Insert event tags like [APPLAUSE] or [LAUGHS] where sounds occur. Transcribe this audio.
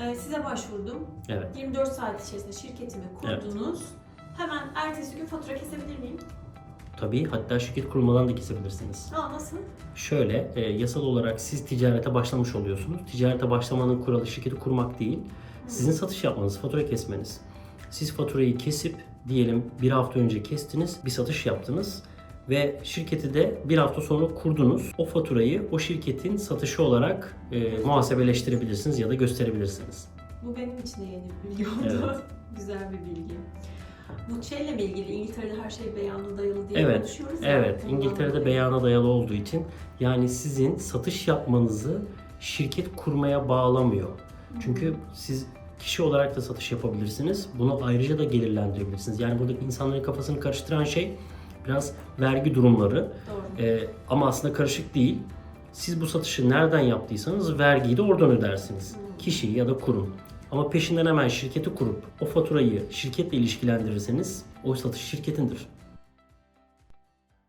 Ee, size başvurdum. Evet. 24 saat içerisinde şirketimi kurdunuz. Hemen ertesi gün fatura kesebilir miyim? Tabii hatta şirket kurmadan da kesebilirsiniz. Aa nasıl? Şöyle e, yasal olarak siz ticarete başlamış oluyorsunuz. Ticarete başlamanın kuralı şirketi kurmak değil. Sizin satış yapmanız, fatura kesmeniz. Siz faturayı kesip diyelim bir hafta önce kestiniz, bir satış yaptınız ve şirketi de bir hafta sonra kurdunuz. O faturayı o şirketin satışı olarak e, muhasebeleştirebilirsiniz ya da gösterebilirsiniz. Bu benim için de yeni bir bilgi oldu. Evet. [LAUGHS] Güzel bir bilgi. Bu şeyle ilgili İngiltere'de her şey beyana dayalı diye Evet, konuşuyoruz ya. Evet, Bundan İngiltere'de beyana dayalı olduğu için yani sizin satış yapmanızı şirket kurmaya bağlamıyor. Çünkü siz kişi olarak da satış yapabilirsiniz. Bunu ayrıca da gelirlendirebilirsiniz. Yani buradaki insanların kafasını karıştıran şey biraz vergi durumları. Doğru. Ee, ama aslında karışık değil. Siz bu satışı nereden yaptıysanız vergiyi de oradan ödersiniz. Kişi ya da kurum. Ama peşinden hemen şirketi kurup o faturayı şirketle ilişkilendirirseniz o satış şirketindir.